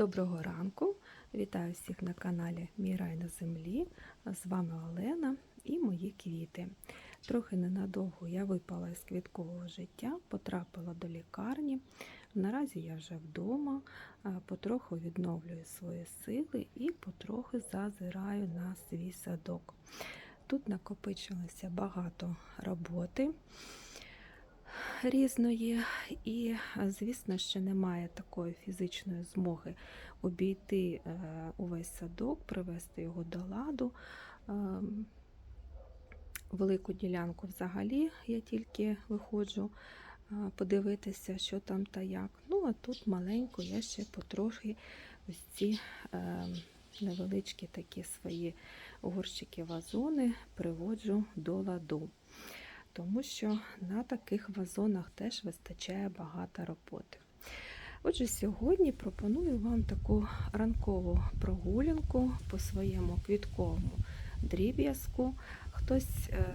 Доброго ранку! Вітаю всіх на каналі Мій рай на землі. З вами Олена і мої квіти. Трохи ненадовго я випала з квіткового життя, потрапила до лікарні. Наразі я вже вдома, потроху відновлюю свої сили і потроху зазираю на свій садок. Тут накопичилося багато роботи різної, і, звісно, ще немає такої фізичної змоги обійти е, увесь садок, привести його до ладу. Ем, Велику ділянку взагалі я тільки виходжу е, подивитися, що там та як. Ну, а тут маленько я ще потрохи ось ці е, невеличкі такі свої горщики вазони приводжу до ладу тому що на таких вазонах теж вистачає багато роботи. Отже, сьогодні пропоную вам таку ранкову прогулянку по своєму квітковому дріб'язку. Хтось е,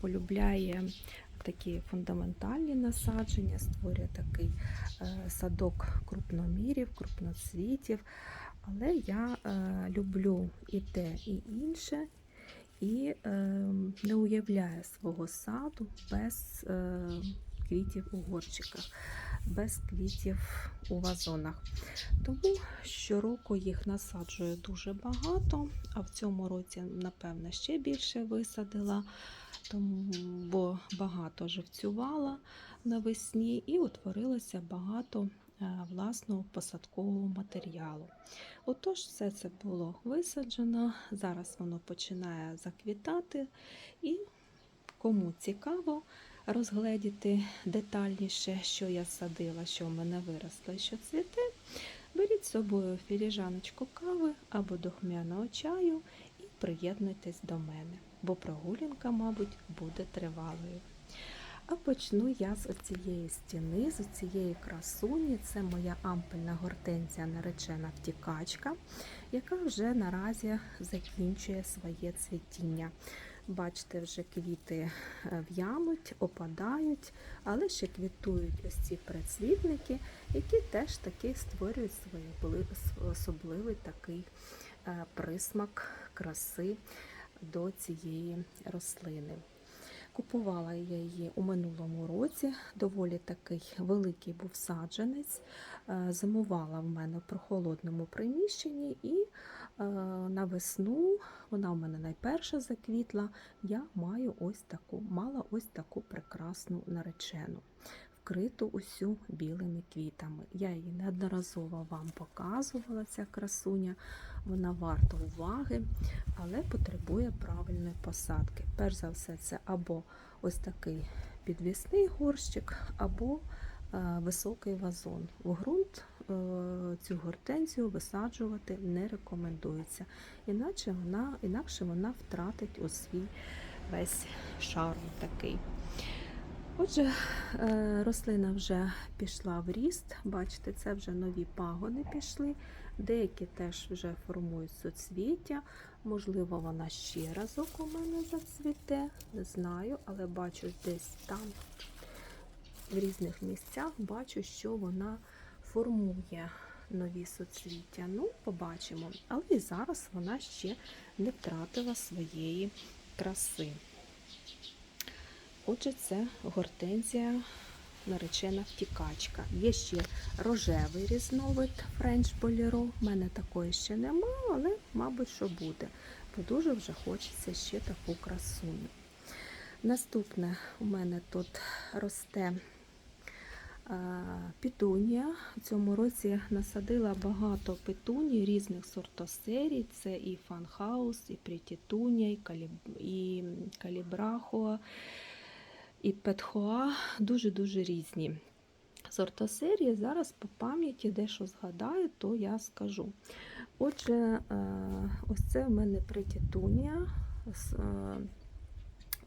полюбляє такі фундаментальні насадження, створює такий е, садок крупномірів, крупноцвітів. Але я е, люблю і те, і інше, і е, не уявляє свого саду без е, квітів у горчиках, без квітів у вазонах. Тому щороку їх насаджую дуже багато, а в цьому році, напевно, ще більше висадила, тому, бо багато живцювала навесні і утворилося багато власного посадкового матеріалу. Отож, все це було висаджено. Зараз воно починає заквітати, і кому цікаво розгледіти детальніше, що я садила, що в мене виросло і що цвіте, беріть з собою філіжаночку кави або духмяного чаю і приєднуйтесь до мене, бо прогулянка, мабуть, буде тривалою. А почну я з оцієї стіни, з цієї красуні. Це моя ампельна гортензія наречена втікачка, яка вже наразі закінчує своє цвітіння. Бачите, вже квіти е, в'януть, опадають, але ще квітують ось ці прицвітники, які теж таки створюють свій особливий такий е, присмак краси до цієї рослини. Купувала я її у минулому році, доволі такий великий був саджанець. Е, зимувала в мене в прохолодному приміщенні, і е, на весну вона в мене найперша заквітла. Я маю ось таку, мала ось таку прекрасну наречену. Вкриту усю білими квітами. Я її неодноразово вам показувала, ця красуня, вона варта уваги, але потребує правильної посадки. Перш за все, це або ось такий підвісний горщик, або е, високий вазон. У ґрунт е, цю гортензію висаджувати не рекомендується, іначе вона, інакше вона втратить у свій весь шарм такий. Отже, е, рослина вже пішла в ріст, бачите, це вже нові пагони пішли, деякі теж вже формують соцвіття. Можливо, вона ще разок у мене зацвіте, не знаю, але бачу десь там в різних місцях бачу, що вона формує нові соцвіття. Ну, побачимо. Але і зараз вона ще не втратила своєї краси. Отже, це гортензія наречена втікачка. Є ще рожевий різновид френч боліро. У мене такої ще немає, але, мабуть, що буде. Бо дуже вже хочеться ще таку красуню. Наступне у мене тут росте петунія. У цьому році насадила багато петуній різних сортосерій. Це і фанхаус, і прітітунія, і калібрахоа і Петхоа дуже-дуже різні. Сортосерії зараз по пам'яті дещо згадаю, то я скажу. Отже, е, ось це в мене притітунія, е,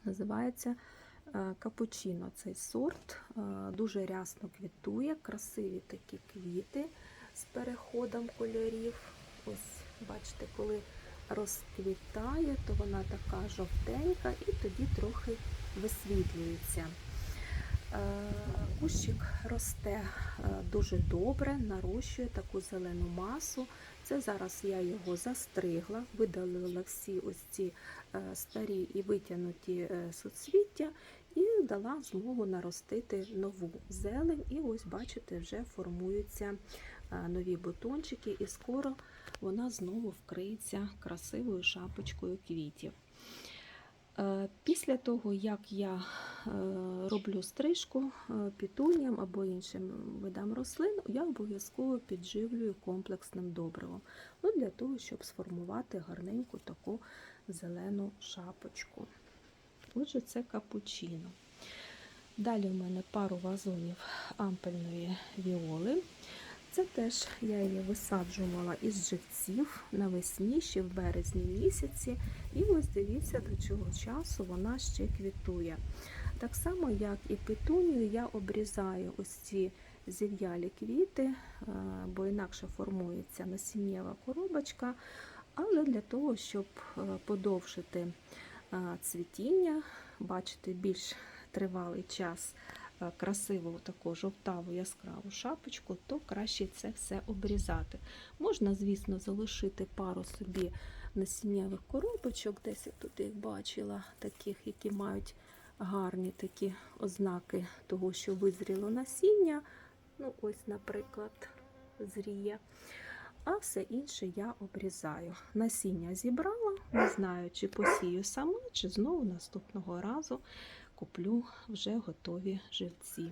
називається е, капучино. Цей сорт дуже рясно квітує, красиві такі квіти з переходом кольорів. Ось, бачите, коли розквітає, то вона така жовтенька і тоді трохи висвітлюється. Е, Кущик росте е, дуже добре, нарощує таку зелену масу. Це зараз я його застригла, видалила всі ось ці е, старі і витягнуті суцвіття і дала змогу наростити нову зелень. І ось, бачите, вже формуються нові бутончики, і скоро вона знову вкриється красивою шапочкою квітів. Е, Після того, як я е, роблю стрижку е, пітуням або іншим видам рослин, я обов'язково підживлюю комплексним добривом. Ну, для того, щоб сформувати гарненьку таку зелену шапочку. Отже, це капучино. Далі у мене пару вазонів ампельної віоли. Це теж я її висаджувала із живців навесні, ще в березні місяці. І ось дивіться, до цього часу вона ще квітує. Так само, як і петунію, я обрізаю ось ці зів'ялі квіти, е, бо інакше формується насіннєва коробочка. Але для того, щоб е, подовжити е, цвітіння, бачити більш тривалий час красиву таку жовтаву яскраву шапочку, то краще це все обрізати. Можна, звісно, залишити пару собі насіннєвих коробочок, десь я тут їх бачила, таких, які мають гарні такі ознаки того, що визріло насіння. Ну, ось, наприклад, зріє. А все інше я обрізаю. Насіння зібрала, не знаю, чи посію сама, чи знову наступного разу куплю вже готові живці.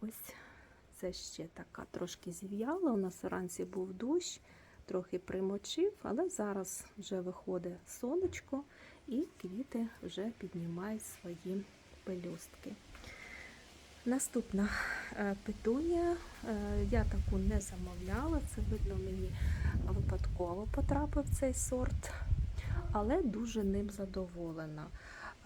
Ось це ще така трошки зів'яла. У нас вранці був дощ, трохи примочив, але зараз вже виходить сонечко і квіти вже піднімають свої пелюстки. Наступна е, петунія. Е, Я таку не замовляла, це видно мені випадково потрапив цей сорт, але дуже ним задоволена.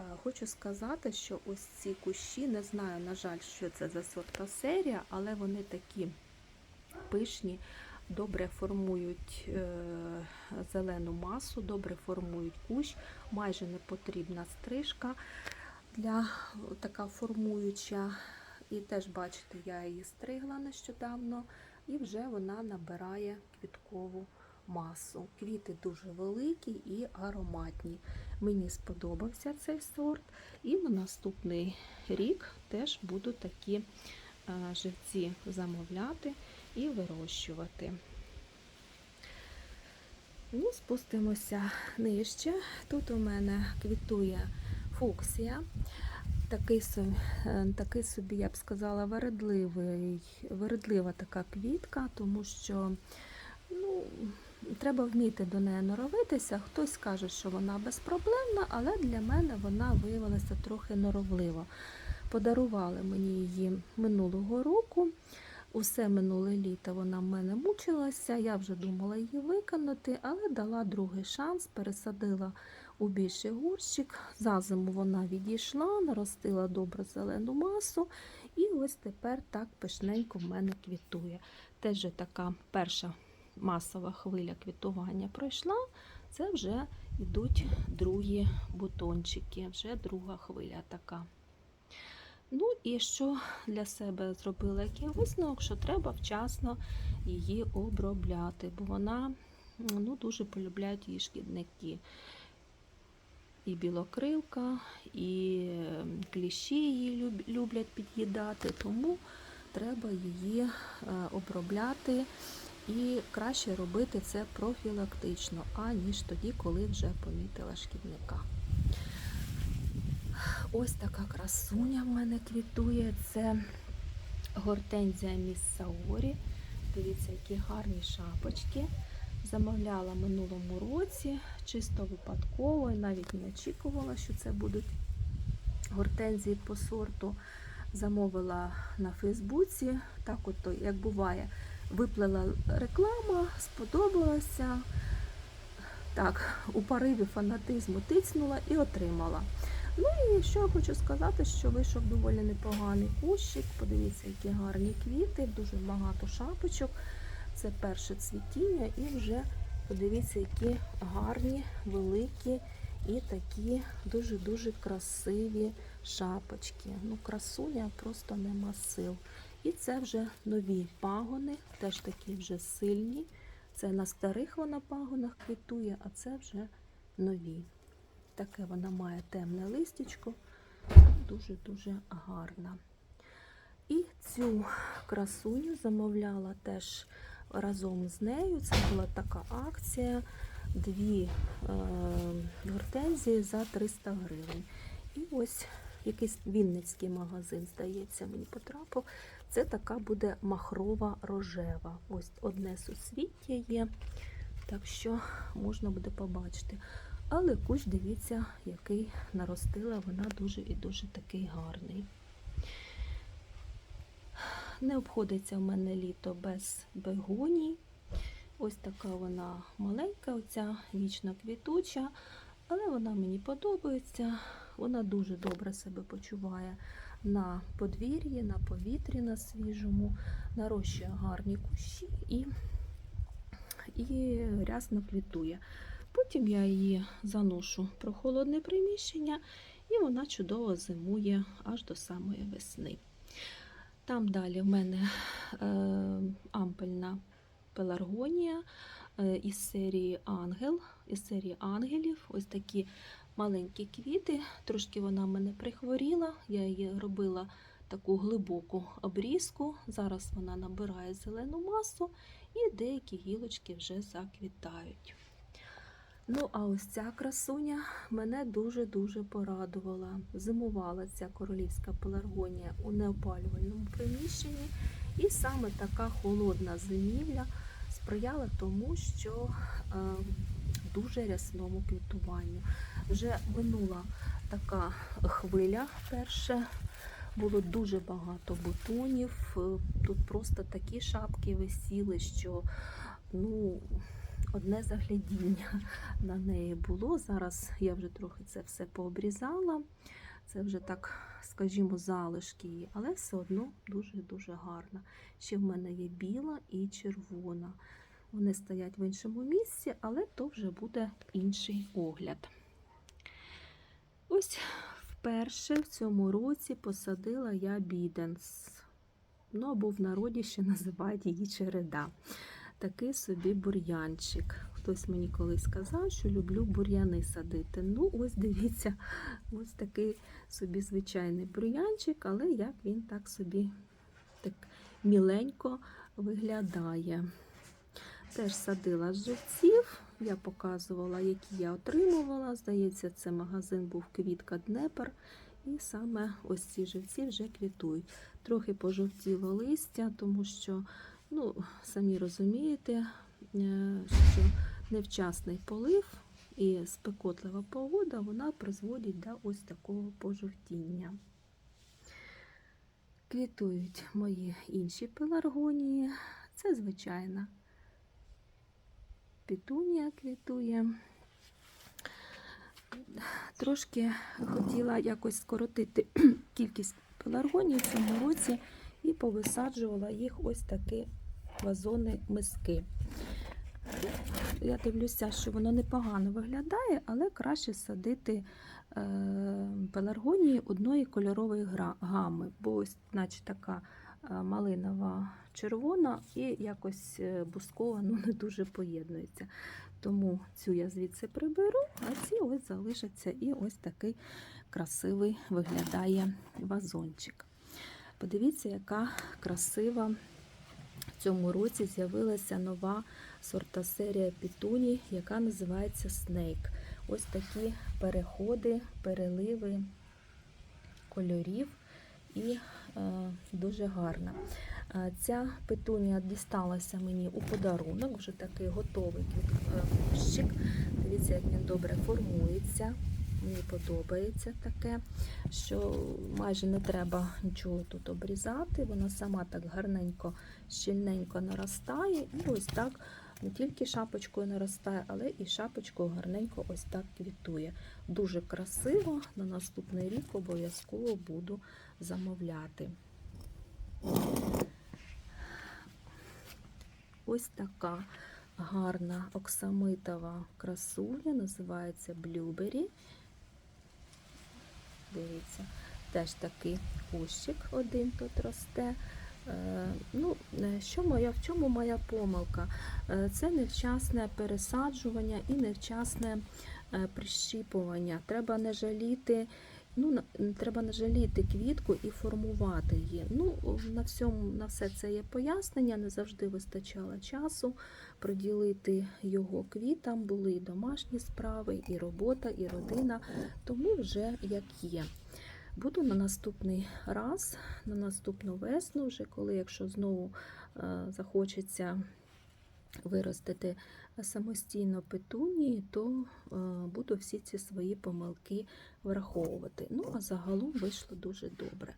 Е, Хочу сказати, що ось ці кущі, не знаю, на жаль, що це за сорта серія, але вони такі пишні, добре формують е, зелену масу, добре формують кущ, майже не потрібна стрижка для така формуюча. І теж, бачите, я її стригла нещодавно, і вже вона набирає квіткову масу. Квіти дуже великі і ароматні. Мені сподобався цей сорт, і на наступний рік теж буду такі е, живці замовляти і вирощувати. Ну, спустимося нижче. Тут у мене квітує фуксія. Такий, е, такий собі, я б сказала, вередливий, вередлива така квітка, тому що ну, треба вміти до неї норовитися. Хтось каже, що вона безпроблемна, але для мене вона виявилася трохи норовлива. Подарували мені її минулого року. Усе минуле літо вона в мене мучилася. Я вже думала її виконати, але дала другий шанс, пересадила у більший горщик. За зиму вона відійшла, наростила добре зелену масу, і ось тепер так пишненько в мене квітує. Теж така перша масова хвиля квітування пройшла. Це вже йдуть другі бутончики, вже друга хвиля така. Ну і що для себе зробила який висновок, що треба вчасно її обробляти, бо вона ну, дуже полюбляють її шкідники. І білокрилка, і е, кліщі її люблять під'їдати, тому треба її е, обробляти і краще робити це профілактично, аніж тоді, коли вже помітила шкідника. Ось така красуня в мене квітує. Це гортензія міс Саорі. Дивіться, які гарні шапочки. Замовляла минулому році, чисто випадково, і навіть не очікувала, що це будуть гортензії по сорту. Замовила на Фейсбуці. Так, от, як буває, виплила реклама, сподобалася. Так, у пориві фанатизму тицнула і отримала. Ну і що я хочу сказати, що вийшов доволі непоганий кущик. Подивіться, які гарні квіти, дуже багато шапочок. Це перше цвітіння, і вже подивіться, які гарні, великі і такі дуже-дуже красиві шапочки. Ну, красуня просто нема сил. І це вже нові пагони, теж такі вже сильні. Це на старих вона пагонах квітує, а це вже нові. Таке вона має темне листячко, дуже-дуже гарна. І цю красуню замовляла теж разом з нею. Це була така акція. Дві е, гортензії за 300 гривень. І ось якийсь вінницький магазин, здається, мені потрапив. Це така буде махрова рожева. Ось одне суцвіття є, так що можна буде побачити. Але кущ, дивіться, який наростила, вона дуже і дуже такий гарний. Не обходиться в мене літо без бегоній. Ось така вона маленька, оця вічно квітуча, але вона мені подобається. Вона дуже добре себе почуває на подвір'ї, на повітрі на свіжому, нарощує гарні кущі і, і рясно квітує. Потім я її заношу в прохолодне приміщення, і вона чудово зимує аж до самої весни. Там далі в мене е, ампельна пеларгонія е, із серії Ангел, із серії ангелів. Ось такі маленькі квіти. Трошки вона мене прихворіла. Я її робила таку глибоку обрізку. Зараз вона набирає зелену масу і деякі гілочки вже заквітають. Ну, а ось ця красуня мене дуже-дуже порадувала. Зимувала ця королівська пеларгонія у неопалювальному приміщенні. І саме така холодна зимівля сприяла тому, що е, дуже рясному квітуванню. Вже минула така хвиля перша, було дуже багато бутонів. Тут просто такі шапки висіли, що ну, одне заглядіння на неї було. Зараз я вже трохи це все пообрізала. Це вже так, скажімо, залишки її, але все одно дуже-дуже гарна. Ще в мене є біла і червона. Вони стоять в іншому місці, але то вже буде інший огляд. Ось вперше в цьому році посадила я біденс. Ну, або в народі ще називають її череда. Такий собі бур'янчик. Хтось мені колись сказав, що люблю бур'яни садити. Ну, ось дивіться, ось такий собі звичайний бур'янчик, але як він так собі так міленько виглядає. Теж садила з живців, я показувала, які я отримувала. Здається, це магазин був Квітка Днепр. І саме ось ці живці вже квітують. Трохи пожовтіло листя, тому що, ну, самі розумієте, е, що невчасний полив і спекотлива погода вона призводить до ось такого пожовтіння. Квітують мої інші пеларгонії. Це звичайна петунія квітує. Трошки хотіла якось скоротити кількість пеларгоній в цьому році і повисаджувала їх ось такі вазони миски. Я дивлюся, що воно непогано виглядає, але краще садити е, пеларгонії одної кольорової гами, бо ось, наче така малинова червона і якось е, бускова ну, не дуже поєднується. Тому цю я звідси приберу, а ці ось залишаться і ось такий красивий виглядає вазончик. Подивіться, яка красива в цьому році з'явилася нова сорта серія пітуній, яка називається Snake. Ось такі переходи, переливи кольорів і е, дуже гарна. Е, Ця петунія дісталася мені у подарунок, вже такий готовий кущик. Дивіться, як він добре формується. Мені подобається таке, що майже не треба нічого тут обрізати. Вона сама так гарненько, щільненько наростає. І ось так не тільки шапочкою наростає, але і шапочкою гарненько ось так квітує. Дуже красиво. На наступний рік обов'язково буду замовляти. Ось така гарна оксамитова красуня, називається Блюбері. Дивіться, теж такий кущик один тут росте. Е, Ну, е, що моя, в чому моя помилка? Е, Це невчасне пересаджування і невчасне прищіпування. Треба не жаліти, ну, треба не жаліти квітку і формувати її. Ну, на, всьому, на все це є пояснення, не завжди вистачало часу приділити його квітам, були і домашні справи, і робота, і родина, тому вже як є. Буду на наступний раз, на наступну весну, вже коли, якщо знову е, захочеться виростити самостійно петунії, то е, буду всі ці свої помилки враховувати. Ну, а загалом вийшло дуже добре.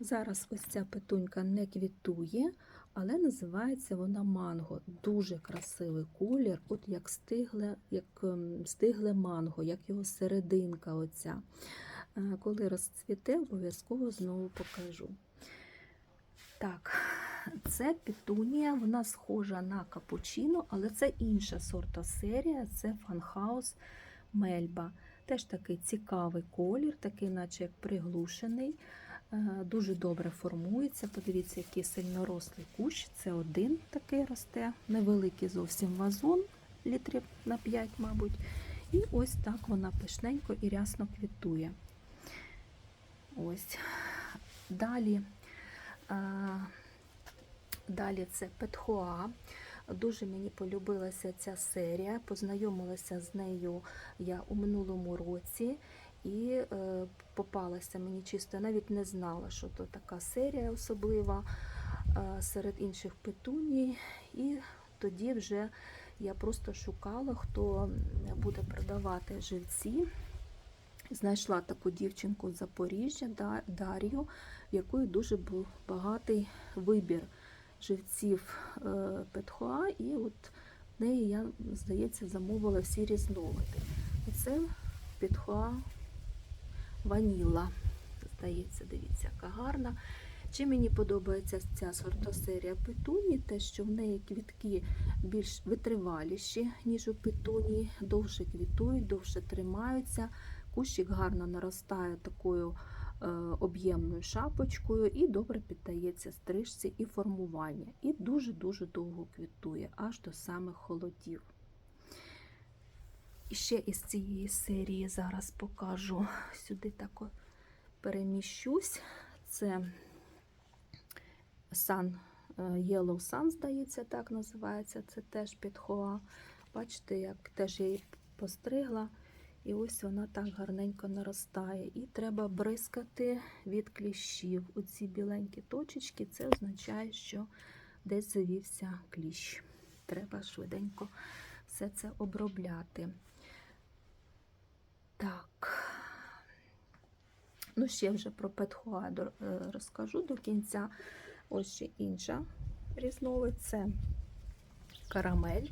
Зараз ось ця петунька не квітує, але називається вона манго. Дуже красивий колір, от як стигле, як ем, стигле манго, як його серединка. оця. Коли розцвіте, обов'язково знову покажу. Так, це петунія, вона схожа на капучино, але це інша сортосерія, це фанхаус мельба. Теж такий цікавий колір, такий, наче як приглушений. Е, Дуже добре формується. Подивіться, який сильнорослий кущ. Це один такий росте, невеликий зовсім вазон, літрів на 5, мабуть. І ось так вона пишненько і рясно квітує. Ось. Далі, далі це Петхоа. Дуже мені полюбилася ця серія. Познайомилася з нею я у минулому році і е, попалася мені чисто, навіть не знала, що то така серія особлива е, серед інших петуній. І тоді вже я просто шукала, хто буде продавати живці. Знайшла таку дівчинку з Запоріжжя, Дар'ю, в якої дуже був багатий вибір живців е, Петхоа, і от в неї я, здається, замовила всі різновиди. Оце Петхоа Ваніла. Здається, дивіться, яка гарна. Чим мені подобається ця сортосерія петуні, те, що в неї квітки більш витриваліші, ніж у петуні, довше квітують, довше тримаються. Кущик гарно наростає такою е, об'ємною шапочкою і добре піддається стрижці і формування. І дуже-дуже довго квітує, аж до самих холодів. І ще із цієї серії зараз покажу сюди так переміщусь. Це Sun, е, Yellow Sun, здається, так називається. Це теж підхоа. Бачите, як теж я її постригла. І ось вона так гарненько наростає. І треба бризкати від кліщів. Оці біленькі точечки, це означає, що десь завівся кліщ. Треба швиденько все це обробляти. Так. Ну, ще вже про Петхуа е, розкажу до кінця. Ось ще інша різновид це карамель.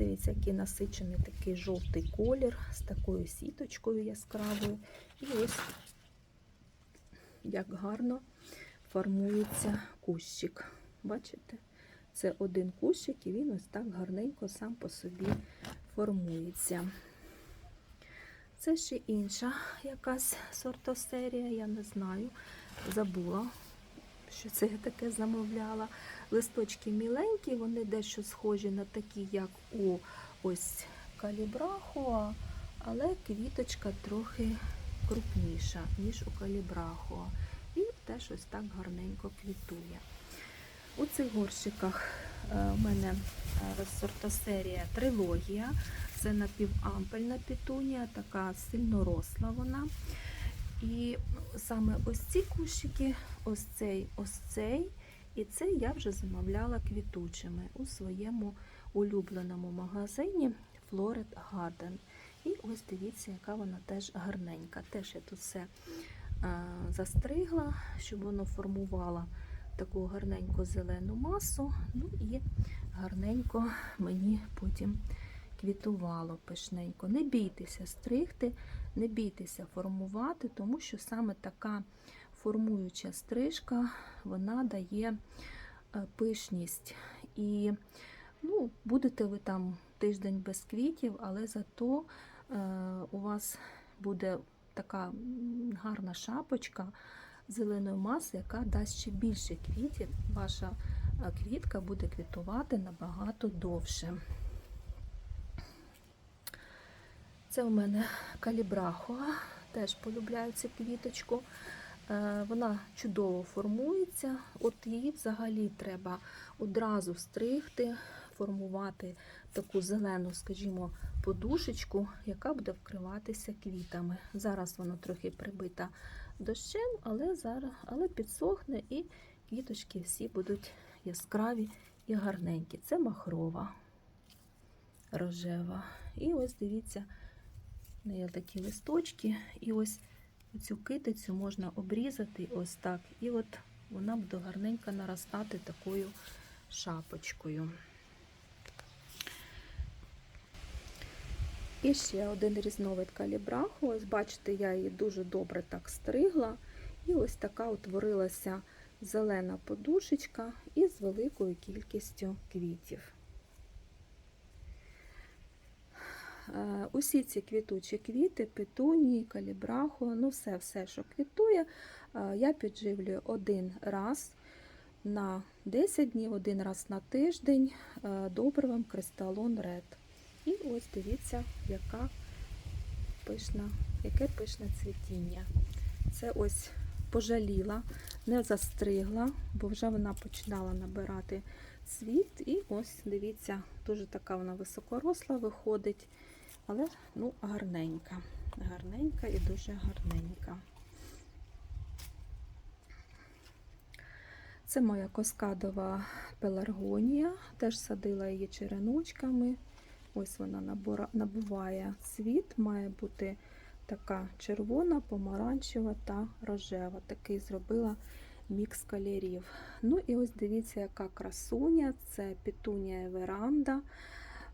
Дивіться, який насичений такий жовтий колір з такою сіточкою яскравою. І ось як гарно формується кущик. Бачите? Це один кущик, і він ось так гарненько сам по собі формується. Це ще інша якась сортосерія, я не знаю. Забула, що це я таке замовляла. Листочки міленькі, вони дещо схожі на такі, як у ось калібрахуа, але квіточка трохи крупніша, ніж у калібрахуа. І теж ось так гарненько квітує. У цих горщиках е, у мене е, сортосерія трилогія. Це напівампельна петунія, така сильноросла вона. І саме ось ці кущики, ось цей, ось цей, і цей я вже замовляла квітучими у своєму улюбленому магазині Floret Garden. І ось дивіться, яка вона теж гарненька. Теж я тут все е, застригла, щоб воно формувало таку гарненьку зелену масу. Ну і гарненько мені потім квітувало пишненько. Не бійтеся стригти, не бійтеся формувати, тому що саме така формуюча стрижка вона дає е, пишність і Ну, будете ви там тиждень без квітів, але зато е, у вас буде така гарна шапочка зеленої маси, яка дасть ще більше квітів. Ваша е, квітка буде квітувати набагато довше. Це у мене калібрахоа, теж полюбляю цю квіточку. Е, Вона чудово формується. От її взагалі треба одразу стригти, формувати таку зелену, скажімо, подушечку, яка буде вкриватися квітами. Зараз вона трохи прибита дощем, але зараз але підсохне і квіточки всі будуть яскраві і гарненькі. Це махрова рожева. І ось дивіться, неї такі листочки, і ось цю китицю можна обрізати ось так. І от вона буде гарненько наростати такою шапочкою. І ще один різновид калібраху. Ось бачите, я її дуже добре так стригла. І ось така утворилася зелена подушечка із великою кількістю квітів. Е, Усі ці квітучі квіти, петунії, калібраху, ну все, все, що квітує, е, я підживлюю один раз на 10 днів, один раз на тиждень е, добривом кристалон Ред. І ось дивіться, яка пишна, яке пишне цвітіння. Це ось пожаліла, не застригла, бо вже вона починала набирати цвіт. І ось дивіться, дуже така вона високоросла виходить, але ну, гарненька. Гарненька і дуже гарненька. Це моя каскадова пеларгонія, теж садила її череночками. Ось вона набуває цвіт, має бути така червона, помаранчева та рожева. Такий зробила мікс кольорів. Ну і ось дивіться, яка красуня. Це петунія веранда.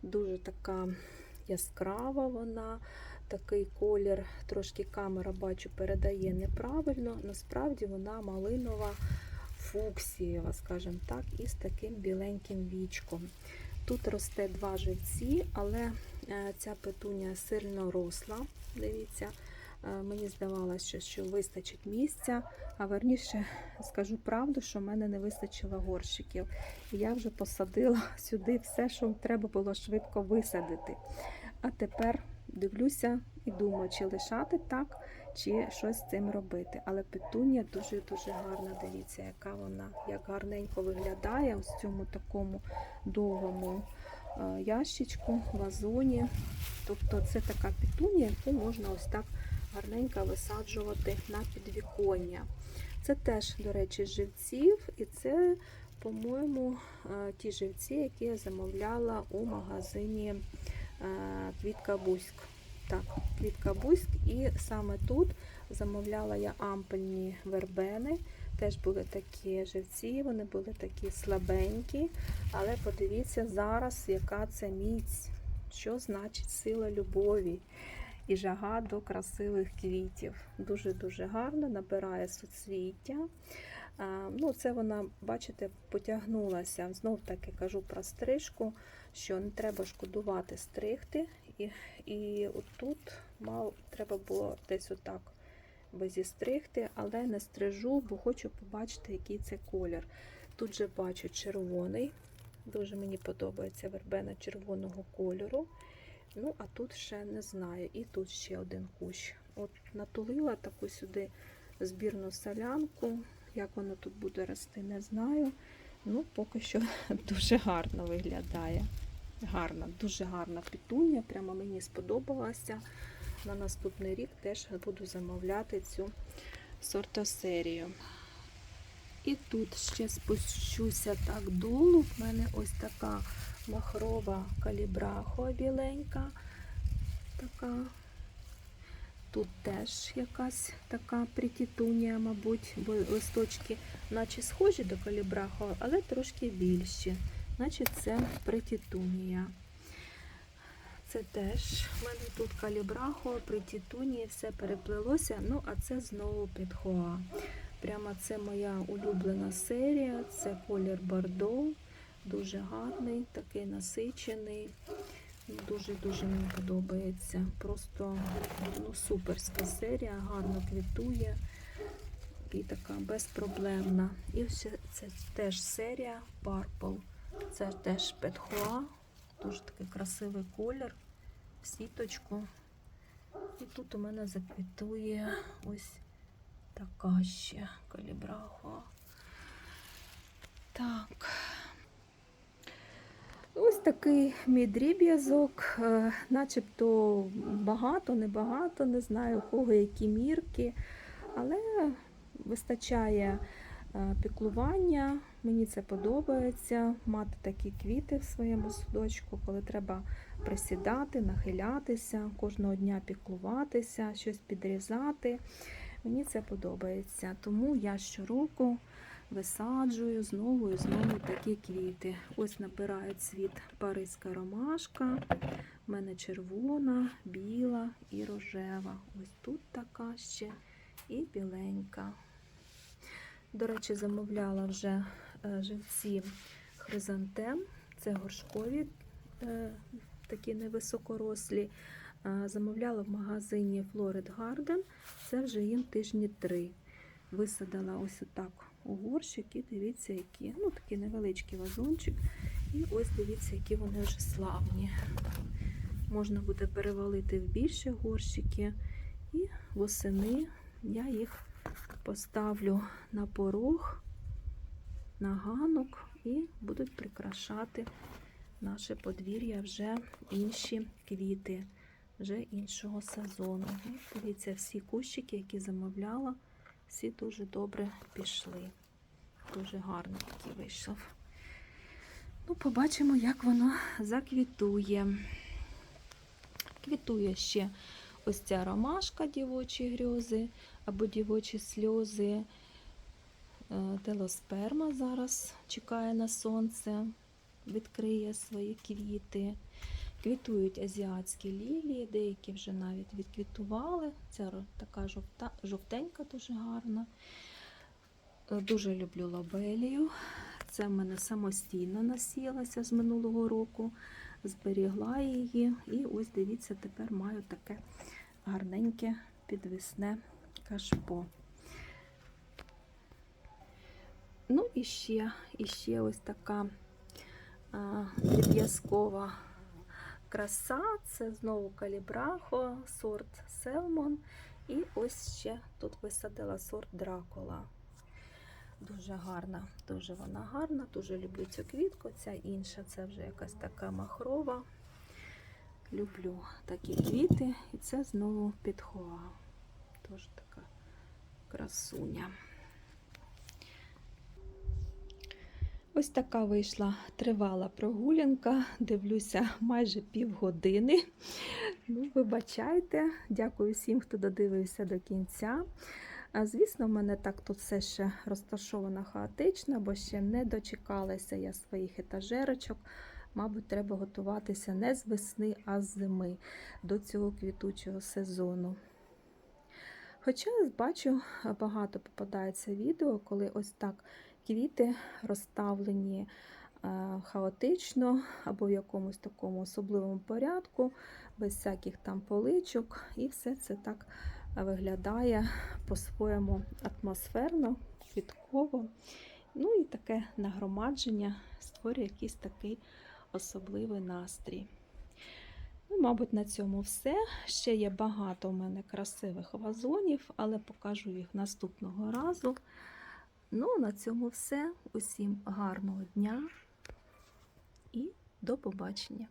Дуже така яскрава вона. Такий колір, трошки камера бачу, передає неправильно. Насправді вона малинова фуксієва, скажімо так, із таким біленьким вічком. Тут росте два живці, але е, ця петуня сильно росла. Дивіться, мені здавалося, що вистачить місця, а верніше скажу правду, що в мене не вистачило горщиків. Я вже посадила сюди все, що треба було швидко висадити. А тепер дивлюся і думаю, чи лишати так, чи щось з цим робити. Але петунія дуже-дуже гарна. Дивіться, яка вона, як гарненько виглядає ось цьому такому довгому е, ящичку, вазоні. Тобто це така петунія, яку можна ось так гарненько висаджувати на підвіконня. Це теж, до речі, живців, і це, по-моєму, е, ті живці, які я замовляла у магазині е, Квітка Бузьк. Так, Квітка Бузьк, і саме тут замовляла я ампельні вербени. Теж були такі живці, вони були такі слабенькі. Але подивіться зараз, яка це міць, що значить сила любові і жага до красивих квітів. Дуже-дуже гарно, набирає суцвіття. Ну, Це вона, бачите, потягнулася. Знов таки кажу про стрижку, що не треба шкодувати стригти. І, і отут мав, треба було десь отак би зістригти, але не стрижу, бо хочу побачити, який це колір. Тут же бачу червоний. Дуже мені подобається вербена червоного кольору. Ну, а тут ще не знаю. І тут ще один кущ. От натулила таку сюди збірну солянку. Як воно тут буде рости, не знаю. Ну, поки що дуже гарно виглядає. Гарна, дуже гарна петунія, прямо мені сподобалася. На наступний рік теж буду замовляти цю сортосерію. І тут ще спущуся так долу. В мене ось така махрова калібрахо біленька. Така. Тут теж якась така притітунія, мабуть, бо листочки наче схожі до калібрахо, але трошки більші. Значить, це притітунія. Це теж в мене тут калібрахо, притітунія, все переплелося. Ну, а це знову підхоа. Прямо це моя улюблена серія, це колір бордо. Дуже гарний, такий насичений. Дуже-дуже мені подобається. Просто ну, суперська серія, гарно квітує і така безпроблемна. І ось це теж серія Purple. Це теж петхуа, дуже такий красивий колір, в сіточку. І тут у мене заквітує ось така ще калібрахуа. Так. Ось такий мій дріб'язок, е, начебто багато, небагато, не знаю у кого які мірки, але вистачає е, піклування. Мені це подобається мати такі квіти в своєму садочку, коли треба присідати, нахилятися, кожного дня піклуватися, щось підрізати. Мені це подобається. Тому я щороку висаджую знову і знову такі квіти. Ось набирає цвіт паризька ромашка. У мене червона, біла і рожева. Ось тут така ще і біленька. До речі, замовляла вже е, живці хризантем. Це горшкові, е, такі невисокорослі. Замовляла в магазині Florid Garden. Це вже їм тижні три. Висадила ось отак горщик і дивіться, які. Ну, такий невеличкий вазончик. І ось дивіться, які вони вже славні. Можна буде перевалити в більші горщики. І восени я їх поставлю на порог, на ганок і будуть прикрашати наше подвір'я вже інші квіти, вже іншого сезону. Ну, Дивіться, всі кущики, які замовляла, всі дуже добре пішли. Дуже гарно такий вийшов. Ну, побачимо, як воно заквітує. Квітує ще ось ця ромашка дівочі грьози або дівочі сльози. Е, Телосперма зараз чекає на сонце, відкриє свої квіти. Квітують азіатські лілії, деякі вже навіть відквітували. Ця така жовта, жовтенька, дуже гарна. Е, Дуже люблю лабелію. Це в мене самостійно насілася з минулого року. Зберігла її. І ось дивіться, тепер маю таке гарненьке підвісне кашпо. Ну і ще, і ще ось така а, дріб'язкова краса. Це знову калібрахо, сорт Селмон. І ось ще тут висадила сорт Дракула. Дуже гарна, дуже вона гарна, дуже люблю цю квітку. Ця інша це вже якась така махрова. Люблю такі квіти, і це знову підхоа. Тож така красуня. Ось така вийшла тривала прогулянка. Дивлюся майже півгодини. Ну, вибачайте, дякую всім, хто додивився до кінця. А, Звісно, в мене так тут все ще розташовано хаотично, бо ще не дочекалася я своїх етажерочок. Мабуть, треба готуватися не з весни, а з зими до цього квітучого сезону. Хоча бачу, багато попадається відео, коли ось так квіти розставлені е, хаотично або в якомусь такому особливому порядку, без всяких там поличок, і все це так виглядає по-своєму атмосферно, квітково. Ну і таке нагромадження створює якийсь такий особливий настрій. Ну, мабуть, на цьому все. Ще є багато у мене красивих вазонів, але покажу їх наступного разу. Ну, на цьому все. Усім гарного дня і до побачення!